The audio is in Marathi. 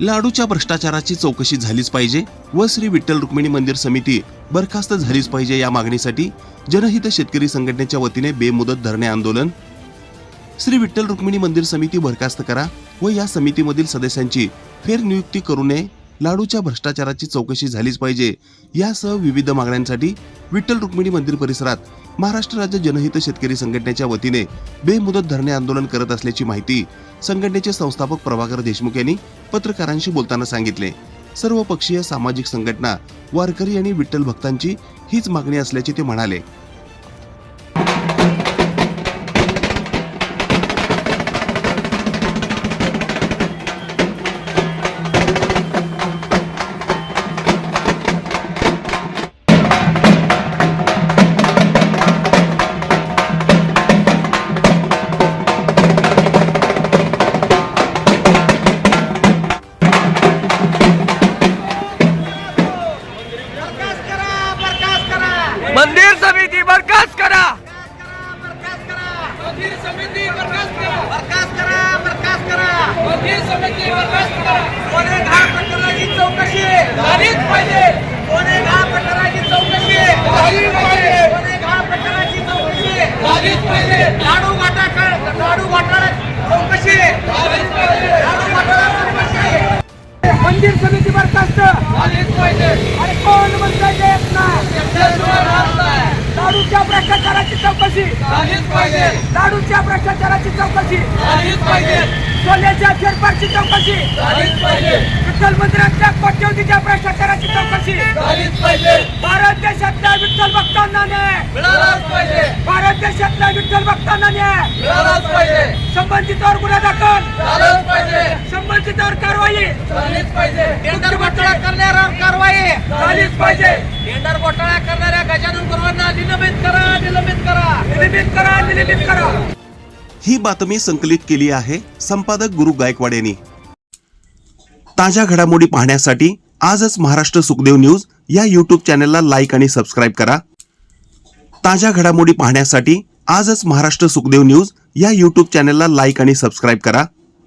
लाडूच्या भ्रष्टाचाराची चौकशी झालीच पाहिजे व श्री विठ्ठल रुक्मिणी मंदिर समिती बरखास्त झालीच पाहिजे या मागणीसाठी जनहित शेतकरी संघटनेच्या वतीने बेमुदत धरणे आंदोलन. श्री विठ्ठल रुक्मिणी मंदिर समिती बरखास्त करा व या समितीमधील सदस्यांची फेरनियुक्ती करू नये. लाडूच्या भ्रष्टाचाराची चौकशी झालीच पाहिजे. यासह विविध मागण्यांसाठी विठ्ठल रुक्मिणी मंदिर परिसरात महाराष्ट्र राज्य जनहित शेतकरी संघटनेच्या वतीने बेमुदत धरणे आंदोलन करत असल्याची माहिती संघटनेचे संस्थापक प्रभाकर देशमुख यांनी पत्रकारांशी बोलताना सांगितले. सर्व पक्षीय सामाजिक संघटना वारकरी आणि विठ्ठल भक्तांची हीच मागणी असल्याचे ते म्हणाले. मंदिर समिती बरखास्त करा. करा मंदिर समिती बरखास्त करा. बरखास्त करा बरखास्त करा. मंदिर समिती बरखास्त करा. गुन्हेगार प्रकरणाची चौकशी? झालीच पाहिजे. गुन्हेगार प्रकरणाची चौकशी? झालीच पाहिजे. गुन्हेगार प्रकरणाची चौकशी? झालीच पाहिजे. लाडू घोटाळा लाडू घोटाळा चौकशी. झालीच पाहिजे. लाडू चौकशी. मंदिर समिती बरखास्त. झालीच पाहिजे. अरे कोण म्हणताय येत नाही. लाडूच्या भ्रष्टाचाराची चौकशी. झालीच पाहिजे. लाडूच्या भ्रष्टाचाराची चौकशी. झालीच पाहिजे. सोन्याच्या फेरफारची चौकशी. झालीच पाहिजे. विठ्ठल मंदिरातल्या कोट्यवधीच्या भ्रष्टाचाराची चौकशी. झालीच पाहिजे. भारत देशातल्या विठ्ठल भक्तांना न्याय. मिळालाच पाहिजे. भारत देशातल्या विठ्ठल भक्तांना न्याय. मिळालाच पाहिजे. संबंधितावर गुन्हा दाखल. झालंच संबंधितावर कारवाई. झालीच पाहिजे. टेंडर घोटाळा करणाऱ्यावर कारवाई. झालीच पाहिजे. टेंडर घोटाळा करणाऱ्या गजानन गुरुवांना निलंबित करा निलंबित करा. निलंबित करा निलंबित करा. ही बातमी संकलित केली आहे संपादक गुरु गायकवाड यांनी. ताज्या घडामोडी पाहण्यासाठी आजच महाराष्ट्र सुखदेव न्यूज या यूट्यूब चॅनलला लाईक आणि सबस्क्राईब करा. ताज्या घडामोडी पाहण्यासाठी आजच महाराष्ट्र सुखदेव न्यूज या यूट्यूब चॅनलला लाईक आणि सबस्क्राईब करा.